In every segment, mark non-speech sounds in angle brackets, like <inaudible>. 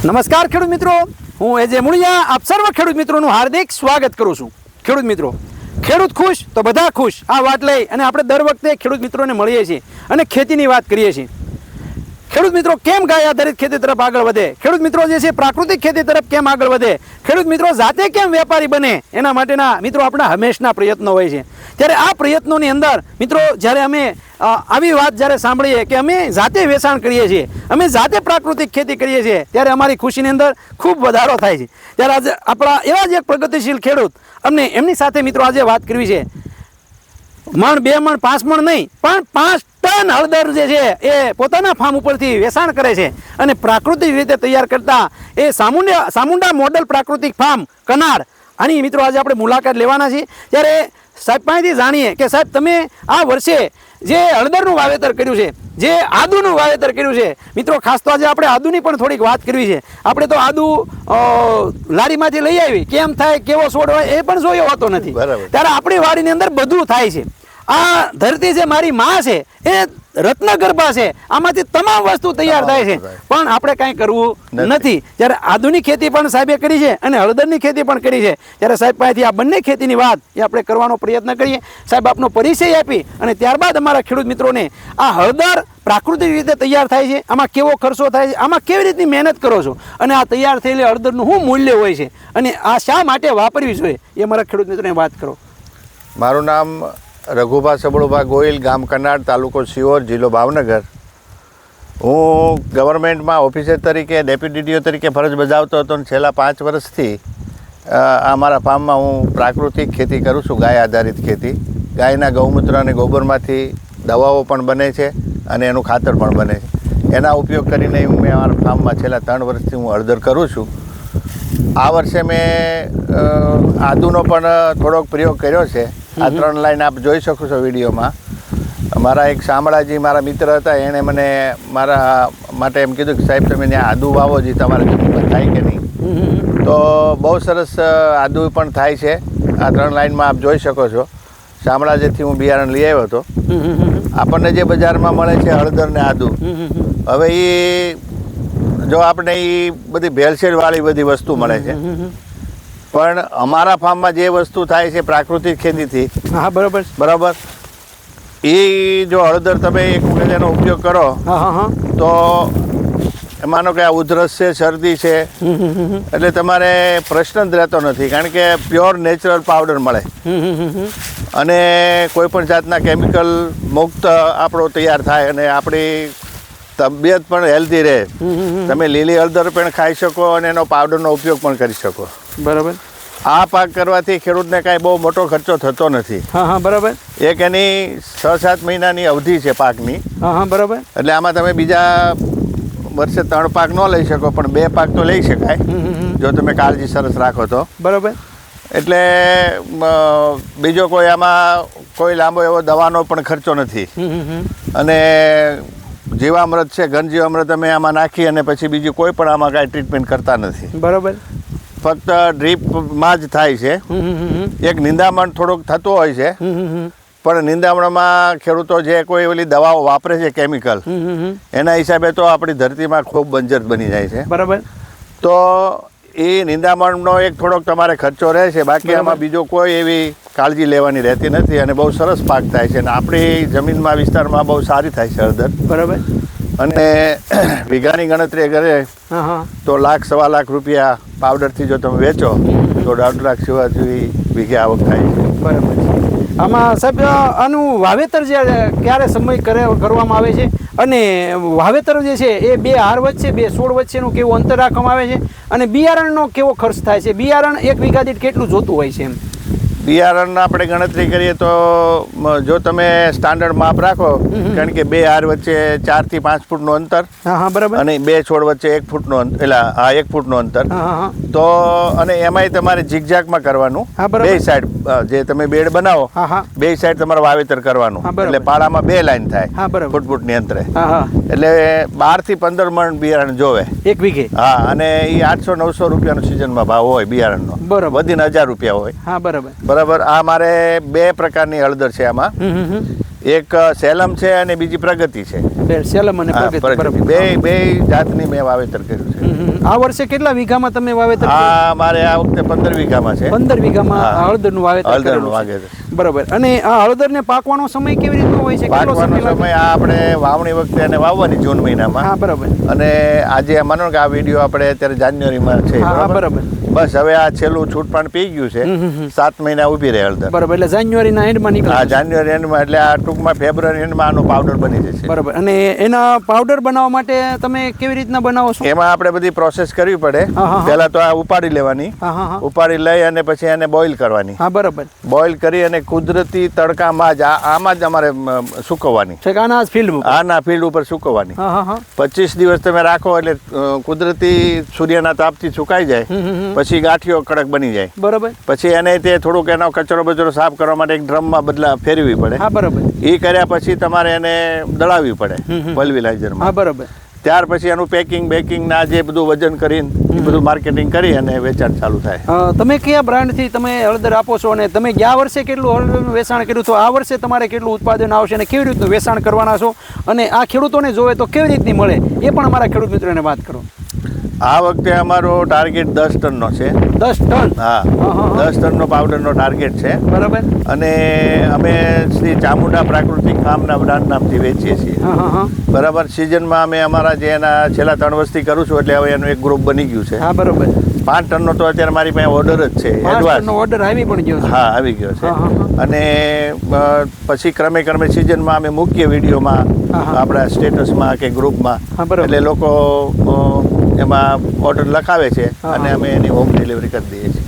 નમસ્કાર ખેડૂત મિત્રો. હું એજે મુળિયા આપ સર્વ ખેડૂત મિત્રોનું હાર્દિક સ્વાગત કરું છું. ખેડૂત મિત્રો, ખેડૂત ખુશ તો બધા ખુશ. આ વાત લઈ અને આપણે દર વખતે ખેડૂત મિત્રોને મળીએ છીએ અને ખેતીની વાત કરીએ છીએ. ખેડૂત મિત્રો, કેમ ગાય આધારિત ખેતી તરફ આગળ વધે? ખેડૂત મિત્રો જે છે, પ્રાકૃતિક ખેતી તરફ કેમ આગળ વધે? ખેડૂત મિત્રો, જાતે કેમ વેપારી બને? એના માટેના મિત્રો આપણા હંમેશના પ્રયત્નો હોય છે. ત્યારે આ પ્રયત્નોની અંદર મિત્રો, જ્યારે અમે આવી વાત જ્યારે સાંભળીએ કે અમે જાતે વેચાણ કરીએ છીએ, અમે જાતે પ્રાકૃતિક ખેતી કરીએ છીએ, ત્યારે અમારી ખુશીની અંદર ખૂબ વધારો થાય છે. ત્યારે આજે આપણા એવા જ એક પ્રગતિશીલ ખેડૂત, અમને એમની સાથે મિત્રો આજે વાત કરવી છે. મણ, બે મણ, પાંચ મણ નહીં, પણ પાંચ ટન હળદર જે છે, એ પોતાના ફાર્મ ઉપરથી વેચાણ કરે છે અને પ્રાકૃતિક રીતે તૈયાર કરતા એ સામુંડા સામુંડા મોડલ પ્રાકૃતિક ફાર્મ કનાડ આની મિત્રો આજે આપણે મુલાકાત લેવાના છીએ. ત્યારે સાહેબ પાસેથી જાણીએ કે સાહેબ, તમે આ વર્ષે જે હળદરનું વાવેતર કર્યું છે જે આદુનું વાવેતર કર્યું છે. મિત્રો ખાસ તો આજે આપણે આદુની પણ થોડીક વાત કરવી છે. આપણે તો આદુ લારીમાંથી લઈ આવી. કેમ થાય કેવો છોડ હોય એ પણ જોયો હોતો નથી. બરાબર. ત્યારે આપણી વાડીની અંદર બધું થાય છે. આ ધરતી જે મારી માં છે એ રત્નગર્ભા છે. આમાંથી તમામ વસ્તુ તૈયાર થાય છે. પણ આપણે કાંઈ કરવું નથી. જ્યારે આધુનિક ખેતી પણ સાહેબે કરી છે અને હળદરની ખેતી પણ કરી છે. ત્યારે સાહેબ પાસેથી આ બંને ખેતીની વાત એ આપણે કરવાનો પ્રયત્ન કરીએ. સાહેબ આપનો પરિચય આપી અને ત્યારબાદ અમારા ખેડૂત મિત્રોને આ હળદર પ્રાકૃતિક રીતે તૈયાર થાય છે. આમાં કેવો ખર્ચો થાય છે? આમાં કેવી રીતની મહેનત કરો છો? અને આ તૈયાર થયેલી હળદરનું શું મૂલ્ય હોય છે? અને આ શા માટે વાપરવી જોઈએ? એ મારા ખેડૂત મિત્રોને વાત કરો. મારું નામ રઘુભા સબળુભા ગોહિલ, ગામ કનાડ તાલુકો સિયોર જિલ્લો ભાવનગર. હું ગવર્મેન્ટમાં ઓફિસર તરીકે, ડેપ્યુટી ડીઓ તરીકે ફરજ બજાવતો હતો અને છેલ્લા પાંચ વર્ષથી આ મારા ફાર્મમાં હું પ્રાકૃતિક ખેતી કરું છું, ગાય આધારિત ખેતી. ગાયના ગૌમૂત્ર અને ગોબરમાંથી દવાઓ પણ બને છે અને એનું ખાતર પણ બને છે. એના ઉપયોગ કરીને હું મેં મારા ફાર્મમાં છેલ્લા ત્રણ વર્ષથી હું હળદર કરું છું. આ વર્ષે મેં આદુનો પણ થોડોક પ્રયોગ કર્યો છે. આ ત્રણ લાઈન આપ જોઈ શકો છો વિડીયોમાં. મારા એક શામળાજી મારા મિત્ર હતા એણે મને મારા માટે એમ કીધું કે સાહેબ તમે ત્યાં આદુ વાવો જે તમારા જમીનમાં થાય કે નહીં. તો બહુ સરસ આદુ પણ થાય છે. આ ત્રણ લાઈનમાં આપ જોઈ શકો છો. શામળાજીથી હું બિયારણ લઈ આવ્યો હતો. આપણને જે બજારમાં મળે છે હળદર ને આદુ હવે એ જો આપણે એ બધી ભેળસેળવાળી બધી વસ્તુ મળે છે. પણ અમારા ફાર્મમાં જે વસ્તુ થાય છે પ્રાકૃતિક ખેતીથી હા બરાબર. બરાબર? એ જો હળદર તમે એક વખત એનો ઉપયોગ કરો હા હા હા. તો માનો કે આ ઉધરસ છે શરદી છે એટલે તમારે પ્રશ્ન જ રહેતો નથી કારણ કે પ્યોર નેચરલ પાવડર મળે. અને કોઈ પણ જાતના કેમિકલ મુક્ત આપણો તૈયાર થાય અને આપણી તબિયત પણ હેલ્ધી રહે. તમે લીલી હળદર પણ ખાઈ શકો અને એનો પાવડરનો ઉપયોગ પણ કરી શકો. બરાબર? આ પાક કરવાથી ખેડૂતને કાંઈ બહુ મોટો ખર્ચો થતો નથી. હા હા બરાબર. એક એની છ સાત મહિનાની અવધિ છે પાકની. હા હા બરાબર. એટલે આમાં તમે બીજા વર્ષે ત્રણ પાક ન લઈ શકો પણ બે પાક તો લઈ શકાય. જો તમે કાળજી સરસ રાખો તો. બરાબર. એટલે બીજો કોઈ આમાં કોઈ લાંબો એવો દવાનો પણ ખર્ચો નથી. અને જીવામૃત છે ઘન જીવામૃત અમે આમાં નાખી અને પછી બીજું કોઈ પણ આમાં કાંઈ ટ્રીટમેન્ટ કરતા નથી. બરાબર. ફક્ત ડ્રીપમાં જ થાય છે. એક નિંદામણ થોડોક થતો હોય છે. પણ નિંદામણમાં ખેડૂતો જે કોઈ ઓલી દવાઓ વાપરે છે કેમિકલ એના હિસાબે તો આપણી ધરતીમાં ખૂબ બંજર બની જાય છે. બરાબર. તો એ નિંદામણનો એક થોડોક તમારે ખર્ચો રહે છે. બાકી આમાં બીજો કોઈ એવી કાળજી લેવાની રહેતી નથી અને બહુ સરસ પાક થાય છે. અને આપણી જમીનમાં વિસ્તારમાં બહુ સારી થાય છે હળદર. બરાબર. અને <clears throat> વીઘાની ગણતરી કરે તો લાખ સવા લાખ રૂપિયા પાવડરથી જો તમે વેચો તો દોઢ લાખ સેવા જેવી વીઘે આવક થાય બરાબર આમાં સાહેબ આનું વાવેતર જે ક્યારે સમય કરે કરવામાં આવે છે? અને વાવેતર જે છે એ બે હાર વચ્ચે બે સોળ વચ્ચેનું કેવું અંતર રાખવામાં આવે છે? અને બિયારણનો કેવો ખર્ચ થાય છે? બિયારણ એક વીઘા દીઠ કેટલું જોતું હોય છે એમ? બિયારણ આપણે ગણતરી કરીએ તો જો તમે સ્ટાન્ડર્ડ માપ રાખો કારણ કે બે હાર વચ્ચે ચારથી પાંચ ફૂટનું અંતર બરાબર. અને બે છોડ વચ્ચે એક ફૂટનું અંતર એટલે હા એક ફૂટનું અંતર. તો અને એમાંય તમારે ઝીગઝાગમાં કરવાનું. બે સાઈડ જે તમે બેડ બનાવો હા હા. બે સાઈડ તમારે વાવેતર કરવાનું. એટલે પાળામાં બે લાઈન થાય હા બરાબર. ફૂટ ફૂટની અંતરે એટલે બારથી પંદર મણ બિયારણ જોવે. એક વીઘે. હા અને એ આઠસો નવસો રૂપિયાનો સિઝનમાં ભાવ હોય બિયારણનો બરાબર. વધીને હજાર રૂપિયા હોય. હા બરાબર. બરાબર? આ મારે બે પ્રકારની હળદર છે આમાં. એક સેલમ છે અને બીજી પ્રગતિ છે. સેલમ અને પ્રગતિ. બે બે જાતની મેં વાવેતર કર્યું છે. આ વર્ષે કેટલા વીઘામાં તમે વાવેતર આ મારે આ વખતે પંદર વીઘામાં છે. પંદર વીઘામાં હળદરનું વાવેતર હળદરનું. વાવેતર. બરાબર. અને આ હળદરને પાકવાનો સમય કેવી રીતનો હોય છે? પાકવાનો સમય આ આપણે વાવણી વખતે અને વાવવાની જૂન મહિનામાં. હા બરાબર. અને આજે માનો કે આ વીડિયો આપણે અત્યારે જાન્યુઆરીમાં છે બરાબર. બસ હવે આ છેલ્લું છૂટપાણ પી ગયું. છે. સાત મહિના ઊભી રહે હળદર. બરાબર એટલે જાન્યુઆરીના એન્ડમાં નીકળે હા જાન્યુઆરી એન્ડમાં એટલે આ ટૂંકમાં ફેબ્રુઆરી એન્ડમાં આનો પાવડર બની જશે. બરાબર અને એના પાવડર બનાવવા માટે તમે કેવી રીતના બનાવો છો? એમાં આપણે બધી પ્રોસેસ કરવી પડે. પહેલા તો આ ઉપાડી લેવાની. ઉપાડી લઈ અને પછી એને બોઇલ કરવાની. હા બરાબર. બોઇલ કરી અને કુદરતી તડકામાં જ આમાં જ અમારે સુકવવાની. છે આના ફિલ્ડ આના ફિલ્ડ ઉપર સુકવવાની. પચીસ દિવસ તમે રાખો એટલે કુદરતી સૂર્યના તાપથી સુકાઈ જાય. પછી ગાંઠિયો કડક બની જાય. બરાબર. પછી એને તે થોડુંક એનો કચરો બચરો સાફ કરવા માટે એક ડ્રમમાં બદલા ફેરવી પડે. હા બરાબર. એ કર્યા પછી તમારે એને દળાવવી પડે. પલ્વિલાઇઝરમાં હા બરાબર. ત્યાર પછી એનું પેકિંગ બેકિંગ ના જે બધું વજન કરીને એ બધું માર્કેટિંગ કરી અને વેચાણ ચાલુ થાય. તમે કયા બ્રાન્ડથી તમે હળદર આપો છો અને તમે ગયા વર્ષે કેટલું હળદરનું વેચાણ કર્યું તો આ વર્ષે તમારે કેટલું ઉત્પાદન આવશે અને કેવી રીતનું વેચાણ કરવાના છો? અને આ ખેડૂતોને જોવે તો કેવી રીતની મળે? એ પણ અમારા ખેડૂત મિત્રોને વાત કરો. આ વખતે અમારો ટાર્ગેટ દસ ટનનો છે. દસ ટન? હા. દસ ટનનો પાવડરનો ટાર્ગેટ છે. બરાબર. અને અમે શ્રી ચામુંડા પ્રાકૃતિક ફાર્મના બ્રાન્ડ નામથી વેચીએ છીએ. બરાબર સિઝનમાં અમે અમારા જે એના છેલ્લા ત્રણ વર્ષથી કરું છું એટલે હવે એનું એક ગ્રુપ બની ગયું છે. હા બરાબર. પાંચ ટનનો તો અત્યારે મારી પાસે ઓર્ડર જ છે એડવાન્સ ઓર્ડર આવી પણ ગયો હા આવી ગયો છે. અને પછી ક્રમે ક્રમે સિઝનમાં અમે મૂકીએ વિડીયોમાં. આપણા સ્ટેટસમાં કે ગ્રુપમાં એટલે લોકો એમાં ઓર્ડર લખાવે છે અને અમે એની હોમ ડિલિવરી કરી દઈએ છીએ.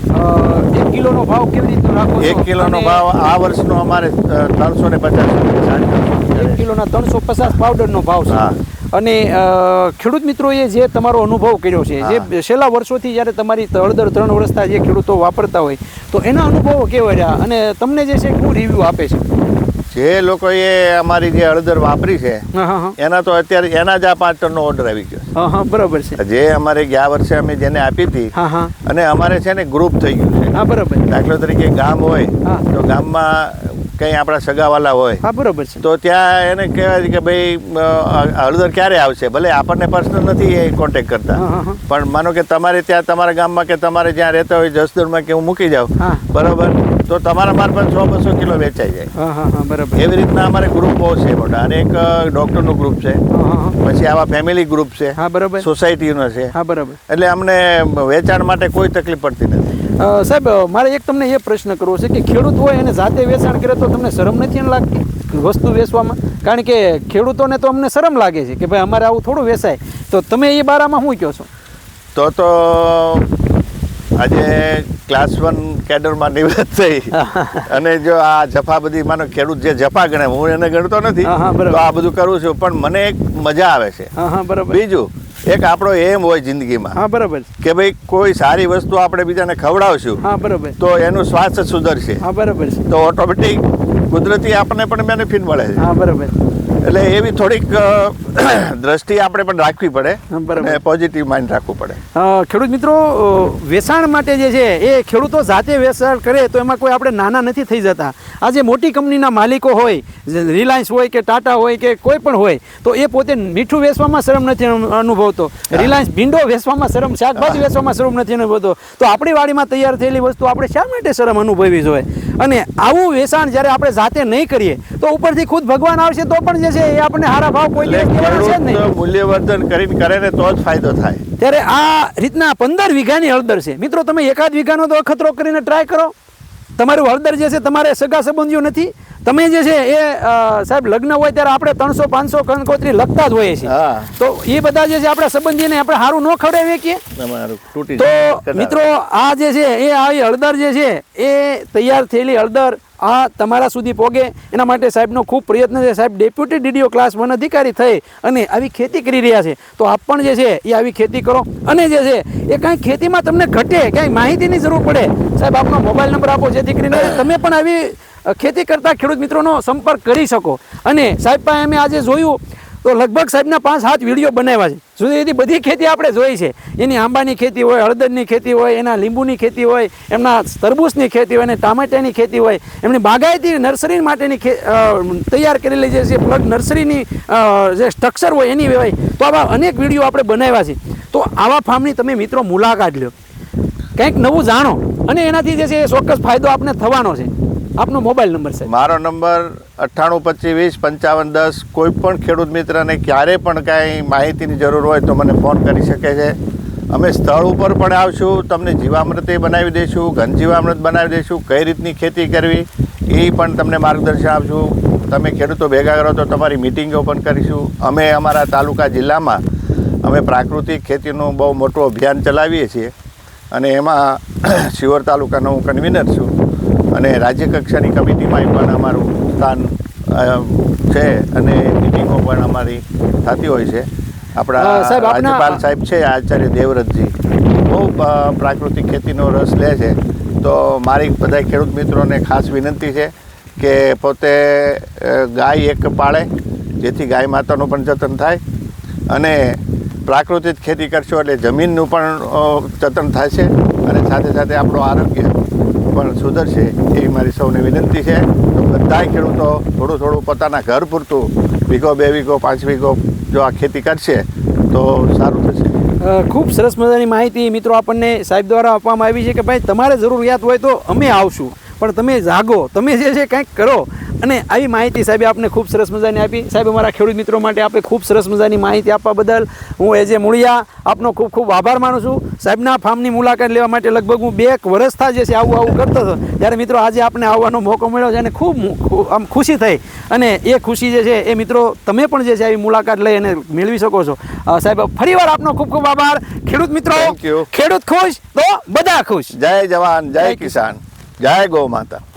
એક કિલોનો ભાવ કેવી રીતનો રાખો એક કિલોનો ભાવ આ વર્ષનો અમારે ત્રણસો ને પચાસ કિલોના ત્રણસો પચાસ પાવડરનો ભાવ છે. હા. અને ખેડૂત મિત્રોએ જે તમારો અનુભવ કર્યો છે જે છેલ્લા વર્ષોથી જ્યારે તમારી હળદર ત્રણ વર્ષતા જે ખેડૂતો વાપરતા હોય તો એના અનુભવો કેવા રહ્યા? અને તમને જે છે શું રિવ્યૂ આપે છે? જે લોકોએ અમારી જે હળદર વાપરી છે એના તો અત્યારે એના જ આ પાંચ ટનનો ઓર્ડર આવી ગયો બરાબર છે. જે અમારે ગયા વર્ષે અમે જેને આપી હતી અને અમારે છે ને ગ્રુપ થઈ ગયું છે. હા બરાબર. દાખલા તરીકે ગામ હોય. તો ગામમાં કંઈ આપણા સગાવાલા હોય. હા બરોબર છે. તો ત્યાં એને કહેવાય છે કે ભાઈ હળદર ક્યારે આવશે? ભલે આપણને પર્સનલ નથી એ કોન્ટેક કરતા. પણ માનો કે તમારે ત્યાં તમારા ગામમાં કે તમારે જ્યાં રહેતા હોય જસદણમાં કે હું મૂકી જાઉં. બરોબર? તો તમારા મારફત સો બસો કિલો વેચાઈ જાય. બરાબર. એવી રીતના અમારે ગ્રુપ બહુ છે મોટા. અને એક ડૉક્ટરનું ગ્રુપ છે. પછી આવા ફેમિલી ગ્રુપ છે હા બરાબર. સોસાયટીનો છે. હા બરાબર. એટલે અમને વેચાણ માટે કોઈ તકલીફ પડતી નથી. સાહેબ મારે એક તમને એ પ્રશ્ન કરવો છે કે ખેડૂત હોય એને જાતે વેચાણ કરે તો તમને શરમ નથી લાગતી વસ્તુ વેચવામાં? કારણ કે ખેડૂતોને તો અમને શરમ લાગે છે કે ભાઈ અમારે આવું થોડું વેચાય. તો તમે એ બારામાં શું કહો છો? તો તો આજે ક્લાસ વન કેડરમાં નિવૃત્ત થઈ. <laughs> અને જો આ જફા બધી માનો ખેડૂત જે જફા ગણે હું એને ગણતો નથી. તો આ બધું કરું છું પણ મને એક મજા આવે છે. હા હા બરાબર. બીજું એક આપણો એમ હોય જિંદગીમાં. હા બરાબર. કે ભાઈ કોઈ સારી વસ્તુ આપણે બીજાને ખવડાવશું હા બરાબર. તો એનું સ્વાસ્થ્ય સુધરશે. હા બરાબર તો ઓટોમેટિક કુદરતી આપણને પણ બેનિફિટ મળે છે. હા બરાબર. એટલે એવી થોડીક <clears throat> દ્રષ્ટિ આપણે પણ રાખવી પડે બરાબર. પોઝિટિવ માઇન્ડ રાખવું પડે. ખેડૂત મિત્રો વેચાણ માટે જે છે એ ખેડૂતો જાતે વેચાણ કરે તો એમાં કોઈ આપણે નાના નથી થઈ જતા. આજે મોટી કંપનીના માલિકો હોય રિલાયન્સ હોય કે ટાટા હોય કે કોઈ પણ હોય તો એ પોતે મીઠું વેચવામાં શરમ નથી અનુભવતો. રિલાયન્સ ભીંડો વેચવામાં શરમ શાકભાજી વેચવામાં શરમ નથી અનુભવતો. તો આપણી વાડીમાં તૈયાર થયેલી વસ્તુ આપણે શા માટે શરમ અનુભવવી જોઈએ? અને આવું વેચાણ જ્યારે આપણે જાતે નહીં કરીએ તો ઉપરથી ખુદ ભગવાન આવશે તો પણ જે છે એ આપણને હારા ભાવ કોઈ દિવસ દેવાના છે નહીં. મૂલ્યવર્ધન કરીને કરે ને તો જ ફાયદો થાય. ત્યારે આ રીતના પંદર વીઘાની હળદર છે. મિત્રો તમે એકાદ વીઘાનો તો અખતરો કરીને ટ્રાય કરો. તમારું હળદર જે છે તમારે સગા સંબંધીઓ નથી. તમે જે છે એ સાહેબ લગ્ન હોય ત્યારે આપણે ત્રણસો પાંચસો કંકોત્રી લખતા જ હોઈએ છીએ. તો એ બધા જે છે આપણા સંબંધીને આપણે સારું ન ખવડાવીએ કે? તો મિત્રો આ જે છે એ આવી હળદર જે છે એ તૈયાર થયેલી હળદર આ તમારા સુધી પોગે. એના માટે સાહેબનો ખૂબ પ્રયત્ન છે. સાહેબ, ડેપ્યુટી ડીડીઓ ક્લાસ વન અધિકારી થઈ અને આવી ખેતી કરી રહ્યા છે. તો આપ પણ જે છે, એ આવી ખેતી કરો. અને જે છે, એ કાંઈ ખેતીમાં તમને ઘટે, ક્યાંય માહિતીની જરૂર પડે. સાહેબ, આપનો મોબાઈલ નંબર આપો, જેથી કરીને તમે પણ આવી ખેતી કરતા ખેડૂત મિત્રોનો સંપર્ક કરી શકો. અને સાહેબ પાસે અમે આજે જોયું તો લગભગ સાહેબના પાંચ સાત વીડિયો બનાવ્યા છે. સુધી એની બધી ખેતી આપણે જોઈ છે. એની આંબાની ખેતી હોય, હળદરની ખેતી હોય, એના લીંબુની ખેતી હોય, એમના તરબૂચની ખેતી હોય અને ટામેટાની ખેતી હોય, એમની બાગાયતી નર્સરી માટેની તૈયાર કરેલી જે છે પ્લગ નર્સરીની જે સ્ટ્રક્ચર હોય એની હોય તો આવા અનેક વીડિયો આપણે બનાવ્યા છે. તો આવા ફાર્મની તમે મિત્રો મુલાકાત લ્યો. કંઈક નવું જાણો અને એનાથી જે છે એ ચોક્કસ ફાયદો આપને થવાનો છે. આપનો મોબાઈલ નંબર છે મારો નંબર અઠ્ઠાણું પચીસ વીસ પંચાવન દસ. કોઈ પણ ખેડૂત મિત્રને ક્યારે પણ કાંઈ માહિતીની જરૂર હોય તો મને ફોન કરી શકે છે. અમે સ્થળ ઉપર પણ આવશું, તમને જીવામૃતે બનાવી દઈશું ઘન જીવામૃત બનાવી દઈશું, કઈ રીતની ખેતી કરવી એ પણ તમને માર્ગદર્શન આપશું. તમે ખેડૂતો ભેગા કરો તો તમારી મિટિંગો પણ કરીશું. અમે અમારા તાલુકા જિલ્લામાં અમે પ્રાકૃતિક ખેતીનું બહુ મોટું અભિયાન ચલાવીએ છીએ અને એમાં <coughs> શિવર તાલુકાનો હું કન્વીનર છું. અને રાજ્ય કક્ષાની કમિટીમાં પણ અમારું સ્થાન છે અને મિટિંગો પણ અમારી થતી હોય છે. આપણા રાજ્યપાલ સાહેબ છે આચાર્ય દેવવ્રતજી. બહુ પ્રાકૃતિક ખેતીનો રસ લે છે. તો મારી બધા ખેડૂત મિત્રોને ખાસ વિનંતી છે કે પોતે ગાય એક પાળે જેથી ગાય માતાનું પણ જતન થાય. અને પ્રાકૃતિક ખેતી કરશો એટલે જમીનનું પણ જતન થાય છે. અને સાથે સાથે આપણું આરોગ્ય પણ સુધરશે એવી મારી સૌને વિનંતી છે. તો બધાય ખેડૂતો થોડું થોડું પોતાના ઘર પૂરતું વીઘો બે વીઘો પાંચ વીઘો જો આ ખેતી કરશે તો સારું થશે. ખૂબ સરસ મજાની માહિતી મિત્રો આપણને સાહેબ દ્વારા આપવામાં આવી છે કે ભાઈ તમારે જરૂરિયાત હોય તો અમે આવશું. પણ તમે જાગો, તમે જે છે કંઈક કરો. અને આવી માહિતી સાહેબે આપને ખૂબ સરસ મજાની આપી. સાહેબ અમારા ખેડૂત મિત્રો માટે આપે ખૂબ સરસ મજાની માહિતી આપવા બદલ હું એજે મૂળિયા આપનો ખૂબ ખૂબ આભાર માનું છું. સાહેબના ફાર્મની મુલાકાત લેવા માટે લગભગ હું બે એક વર્ષથી જે છે આવું આવું કરતો હતો. ત્યારે મિત્રો આજે આપને આવવાનો મોકો મળ્યો છે અને ખૂબ આમ ખુશી થઈ. અને એ ખુશી જે છે એ મિત્રો તમે પણ જે છે આવી મુલાકાત લઈ અને મેળવી શકો છો. સાહેબ ફરીવાર આપનો ખૂબ ખૂબ આભાર. ખેડૂત મિત્રો. ખેડૂત ખુશ તો બધા ખુશ. જય જવાન જય કિસાન. જય ગૌ માતા.